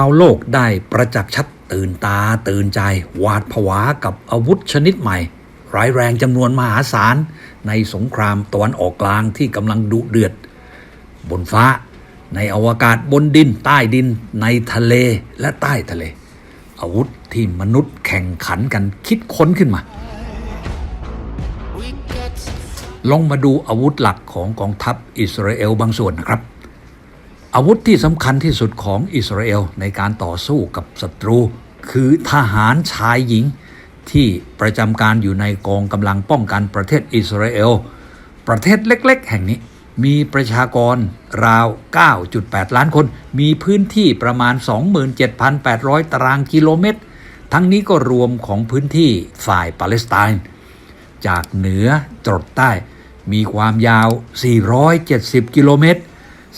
าวโลกได้ประจักษ์ชัดตื่นตาตื่นใจหวาดผวากับอาวุธชนิดใหม่ ร้ายแรงจำนวนมหาศาล ในสงครามตะวันออกกลางที่กำลังดุเดือด บนฟ้า ในอวกาศบนดิน ใต้ดิน ในทะเลและใต้ทะเล อาวุธที่มนุษย์แข่งขันกันคิดค้นขึ้นมาลองมาดูอาวุธหลักของกองทัพอิสราเอลบางส่วนนะครับ อาวุธที่สำคัญที่สุดของอิสราเอลในการต่อสู้กับศัตรู คือทหารชายหญิง ที่ประจำการอยู่ในกองกำลังป้องกันประเทศอิสราเอล ประเทศเล็กๆ แห่งนี้ มีประชากรราว 9.8 ล้านคน มีพื้นที่ประมาณ 27,800 ตารางกิโลเมตร ทั้งนี้ก็รวมของพื้นที่ฝ่ายปาเลสไตน์ จากเหนือจรดใต้ มีความยาว 470 กิโลเมตร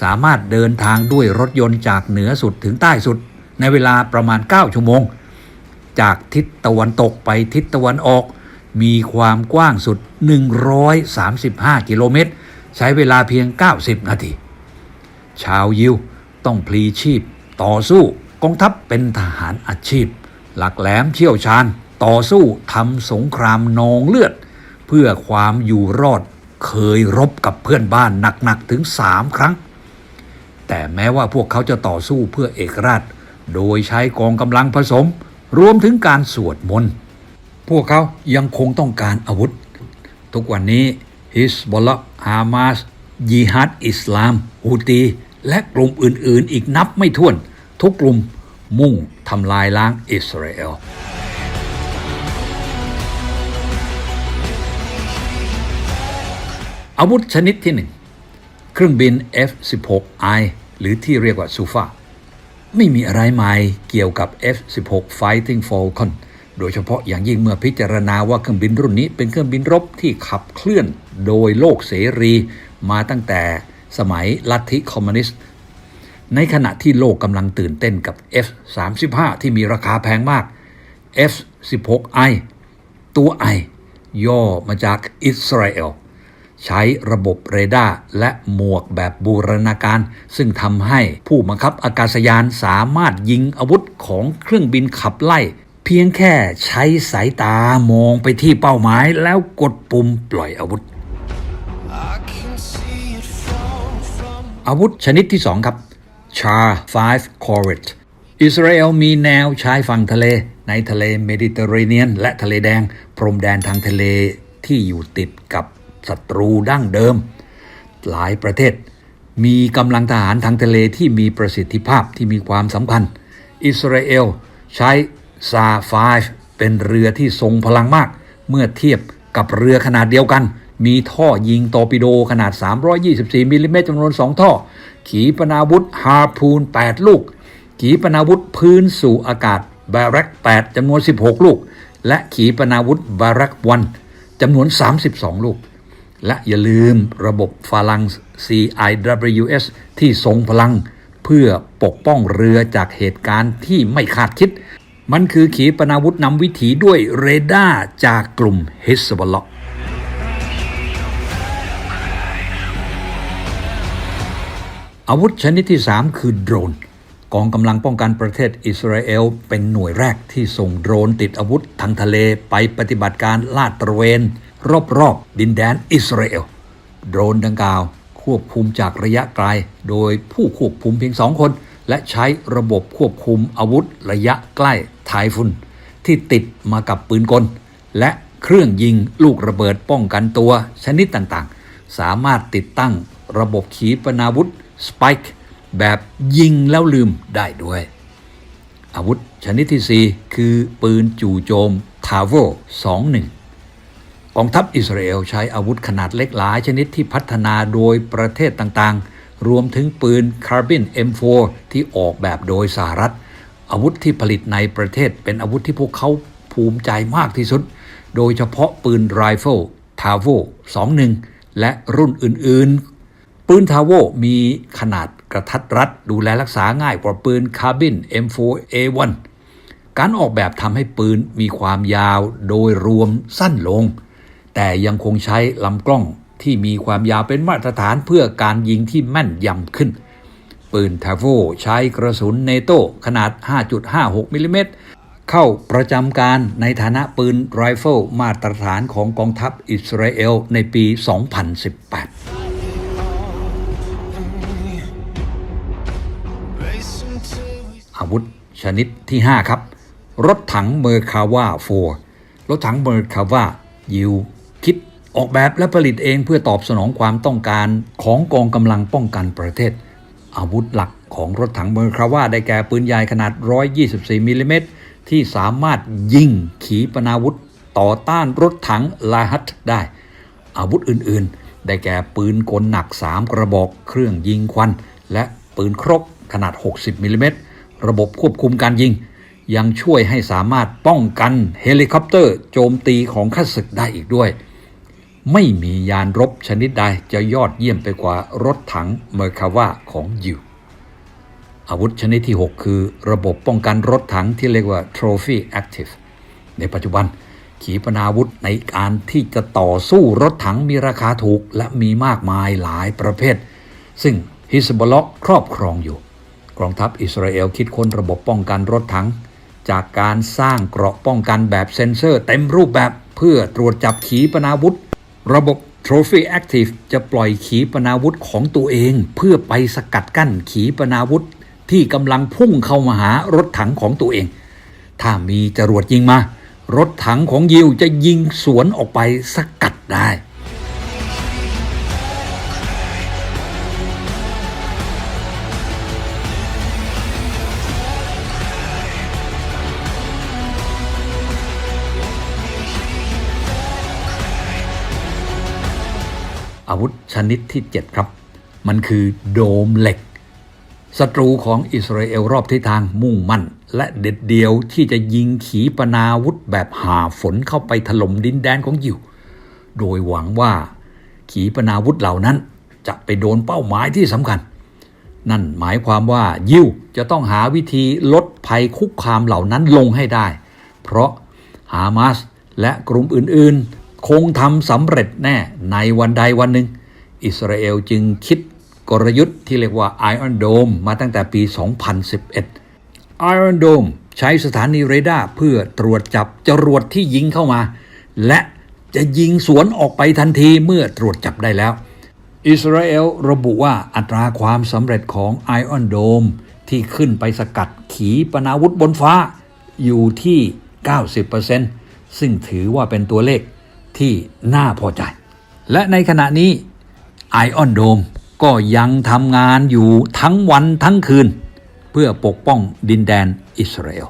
สามารถเดินทางด้วยรถยนต์จากเหนือสุดถึงใต้สุด ในเวลาประมาณ 9 ชั่วโมง จากทิศตะวันตกไปทิศตะวันออก มีความกว้างสุด 135 กิโลเมตร ใช้เวลาเพียง 90 นาที ชาวยิวต้องพลีชีพ ต่อสู้กองทัพเป็นทหารอาชีพ หลักแหลมเชี่ยวชาญ ต่อสู้ทำสงครามนองเลือด เพื่อความอยู่รอดเคยรบกับเพื่อนบ้านหนักๆถึงสามครั้ง แต่แม้ว่าพวกเขาจะต่อสู้เพื่อเอกราช โดยใช้กองกำลังผสม รวมถึงการสวดมนต์พวกเขายังคงต้องการอาวุธ ทุกวันนี้ฮิสบอลฮามาสยีฮัดอิสลามฮูตี และกลุ่มอื่น ๆ อีกนับไม่ถ้วน ทุกกลุ่มมุ่งทำลายล้างอิสราเอลอาวุธชนิดที่หนึ่งเครื่องบิน F-16I หรือที่เรียกว่าซูฟาไม่มีอะไรใหม่เกี่ยวกับ F-16 Fighting Falcon โดยเฉพาะอย่างยิ่งเมื่อพิจารณาว่าเครื่องบินรุ่นนี้เป็นเครื่องบินรบที่ขับเคลื่อนโดยโลกเสรี มาตั้งแต่สมัยลัทธิคอมมิวนิสต์ ในขณะที่โลกกำลังตื่นเต้นกับ F-35 ที่มีราคาแพงมาก F-16I ตัว I ย่อมาจากอิสราเอล ใช้ระบบเรดาร์และหมวกแบบบูรณาการ ซึ่งทำให้ผู้บังคับอากาศยานสามารถยิงอาวุธของเครื่องบินขับไล่ เพียงแค่ใช้สายตามองไปที่เป้าหมายแล้วกดปุ่มปล่อยอาวุธ อาวุธชนิดที่สองครับ Char 5 Corvette อิสราเอลมีแนวชายฝั่งทะเล ในทะเลเมดิเตอร์เรเนียน และทะเลแดง พรมแดนทางทะเลที่อยู่ติดกับ ศัตรูดั้งเดิม หลายประเทศ มีกำลังทหารทางทะเลที่มีประสิทธิภาพที่มีความสำคัญ อิสราเอลใช้ซาฟาเป็นเรือที่ทรงพลังมาก เมื่อเทียบกับเรือขนาดเดียวกัน มีท่อยิงตอร์ปิโดขนาด 324มิลลิเมตรจำนวน 2 ท่อ ขีปนาวุธฮาร์พูน 8 ลูก ขีปนาวุธพื้นสู่อากาศบารัก 8จำนวน 16 ลูก และขีปนาวุธบารักวันจำนวน 32 ลูก และอย่าลืมระบบฟาลัง CIWS ที่ทรงพลัง เพื่อปกป้องเรือจากเหตุการณ์ที่ไม่คาดคิด มันคือขีปนาวุธนำวิถีด้วยเรดาร์จากกลุ่มฮิสบอลล็ออาวุธชนิดที่ 3 คือโดรน กองกำลังป้องกันประเทศอิสราเอล เป็นหน่วยแรกที่ส่งโดรนติดอาวุธทางทะเลไปปฏิบัติการลาดตระเวน รอบๆดินแดนอิสราเอล โดรนดังกล่าวควบคุมจากระยะไกล โดยผู้ควบคุมเพียงสองคน และใช้ระบบควบคุมอาวุธระยะใกล้ไทฟุนที่ติดมากับปืนกล และเครื่องยิงลูกระเบิดป้องกันตัวชนิดต่างๆ สามารถติดตั้งระบบขีปนาวุธสไปค์แบบยิงแล้วลืมได้ด้วย อาวุธชนิดที่ 4 คือปืนจู่โจมทาโว 21 องทัพอิสราเอลใช้อาวุธขนาดเล็กหลายชนิดที่พัฒนาโดยประเทศต่างๆ รวมถึงปืนคาร์บิน M4 ที่ออกแบบโดยสหรัฐ อาวุธที่ผลิตในประเทศเป็นอาวุธที่พวกเขาภูมิใจมากที่สุด โดยเฉพาะปืนไรเฟิลทาโว21 และรุ่นอื่นๆ ปืนทาโวมีขนาดกระทัดรัดดูแลรักษาง่ายกว่าปืนคาร์บิน M4A1 การออกแบบทำให้ปืนมีความยาวโดยรวมสั้นลง แต่ยังคงใช้ลำกล้องที่มีความยาวเป็นมาตรฐานเพื่อการยิงที่แม่นยำขึ้น ปืนทาโวใช้กระสุนเนโตขนาด 5.56มิลลิเมตรเข้าประจำการในฐานะปืนไรเฟิลมาตรฐานของกองทัพอิสราเอลในปี 2018อาวุธชนิดที่ 5 ครับ รถถังเมอร์คาวา4รถถังเมอร์คาวายิว ออกแบบและผลิตเองเพื่อตอบสนองความต้องการของกองกำลังป้องกันประเทศ อาวุธหลักของรถถังเมอร์คาวาได้แก่ปืนใหญ่ขนาด 124 มิลลิเมตรที่สามารถยิงขีปนาวุธต่อต้านรถถังลาฮัตได้ อาวุธอื่นๆ ได้แก่ปืนกลหนัก 3 กระบอกเครื่องยิงควัน และปืนครกขนาด 60มิลลิเมตรระบบควบคุมการยิง ยังช่วยให้สามารถป้องกันเฮลิคอปเตอร์โจมตีของข้าศึกได้อีกด้วย ไม่มียานรบชนิดใดจะยอดเยี่ยมไปกว่ารถถังเมอร์คาวาของยิวอาวุธชนิดที่ 6 คือระบบป้องกันรถถังที่เรียกว่า Trophy Active ในปัจจุบัน ขีปนาวุธในการที่จะต่อสู้รถถังมีราคาถูกและมีมากมายหลายประเภท ซึ่งฮิสบอลครอบครองอยู่ กองทัพอิสราเอลคิดค้นระบบป้องกันรถถัง จากการสร้างเกราะป้องกันแบบเซ็นเซอร์เต็มรูปแบบเพื่อตรวจจับขีปนาวุธ ระบบ Trophy Active จะปล่อยขีปนาวุธของตัวเอง เพื่อไปสกัดกั้นขีปนาวุธที่กำลังพุ่งเข้ามาหารถถังของตัวเอง ถ้ามีจรวดยิงมา รถถังของยิวจะยิงสวนออกไปสกัดได้ อาวุธชนิดที่ 7 ครับ มันคือโดมเหล็กศัตรูของอิสราเอลรอบทิศทางมุ่งมั่น และเด็ดเดียวที่จะยิงขีปนาวุธแบบหาฝนเข้าไปถล่มดินแดนของยิว โดยหวังว่าขีปนาวุธเหล่านั้นจะไปโดนเป้าหมายที่สำคัญ นั่นหมายความว่ายิวจะต้องหาวิธีลดภัยคุกคามเหล่านั้นลงให้ได้ เพราะฮามาสและกลุ่มอื่นๆ คงทำสำเร็จแน่ในวันใดวันหนึ่ง อิสราเอลจึงคิดกลยุทธ์ที่เรียกว่า Iron Dome มาตั้งแต่ปี 2011 Iron Dome ใช้สถานีเรดาร์เพื่อตรวจจับจรวดที่ยิงเข้ามา และจะยิงสวนออกไปทันทีเมื่อตรวจจับได้แล้ว อิสราเอลระบุว่าอัตราความสำเร็จของ Iron Dome ที่ขึ้นไปสกัดขีปนาวุธบนฟ้าอยู่ที่ 90%ซึ่งถือว่าเป็นตัวเลข ที่น่าพอใจ และในขณะนี้ Iron Dome ก็ยังทำงานอยู่ทั้งวันทั้งคืน เพื่อปกป้องดินแดนอิสราเอล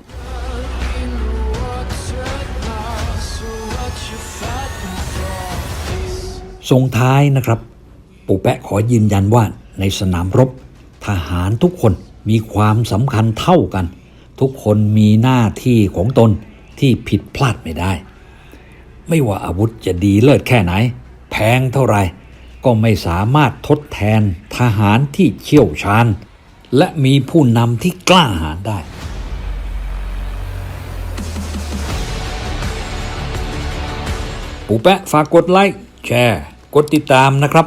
ส่งท้ายนะครับ ปู่แปะขอยืนยันว่าในสนามรบ ทหารทุกคนมีความสำคัญเท่ากัน ทุกคนมีหน้าที่ของตนที่ผิดพลาดไม่ได้ ไม่ว่าอาวุธจะดีเลิศแค่ไหน แพงเท่าไรก็ไม่สามารถทดแทนทหารที่เชี่ยวชาญ และมีผู้นำที่กล้าหาญได้ ปู่แปะฝากกดไลค์แชร์ กดติดตามนะครับ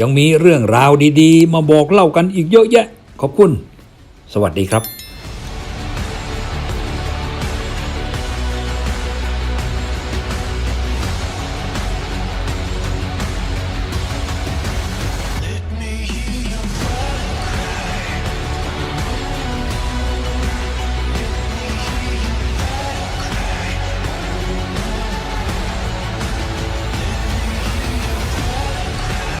ยังมีเรื่องราวดีๆ มาบอกเล่ากันอีกเยอะแยะ ขอบคุณ สวัสดีครับ